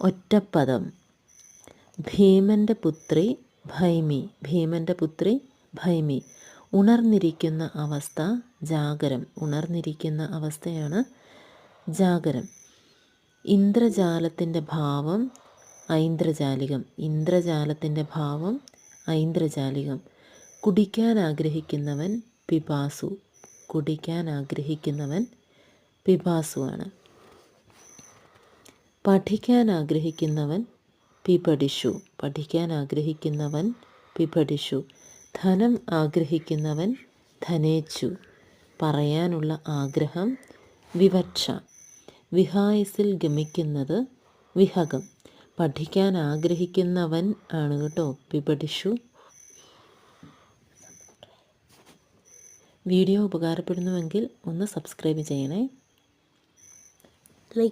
ഒറ്റപ്പദം. ഭീമന്റെ പുത്രി ഭൈമി. ഭീമന്റെ പുത്രി ഭൈമി. ഉണർന്നിരിക്കുന്ന അവസ്ഥ ജാഗരം. ഉണർന്നിരിക്കുന്ന അവസ്ഥയാണ് ജാഗരം. ഇന്ദ്രജാലത്തിന്റെ ഭാവം ഐന്ദ്രജാലികം. ഇന്ദ്രജാലത്തിന്റെ ഭാവം ഐന്ദ്രജാലികം. കുടിക്കാൻ ആഗ്രഹിക്കുന്നവൻ പിപാസു. കുടിക്കാൻ ആഗ്രഹിക്കുന്നവൻ പിപാസുവാണ്. പഠിക്കാൻ ആഗ്രഹിക്കുന്നവൻ പിപഠിഷു പഠിക്കാൻ ആഗ്രഹിക്കുന്നവൻ പിപഠിഷു ധനം ആഗ്രഹിക്കുന്നവൻ ധനേച്ചു. പറയാനുള്ള ആഗ്രഹം വിവക്ഷ. വിഹായസിൽ ഗമിക്കുന്നത് വിഹകം. പഠിക്കാൻ ആഗ്രഹിക്കുന്നവൻ ആണ് കേട്ടോ പിപഠിഷു വീഡിയോ ഉപകാരപ്പെടുന്നുവെങ്കിൽ ഒന്ന് സബ്സ്ക്രൈബ് ചെയ്യണേ. ലൈക്ക്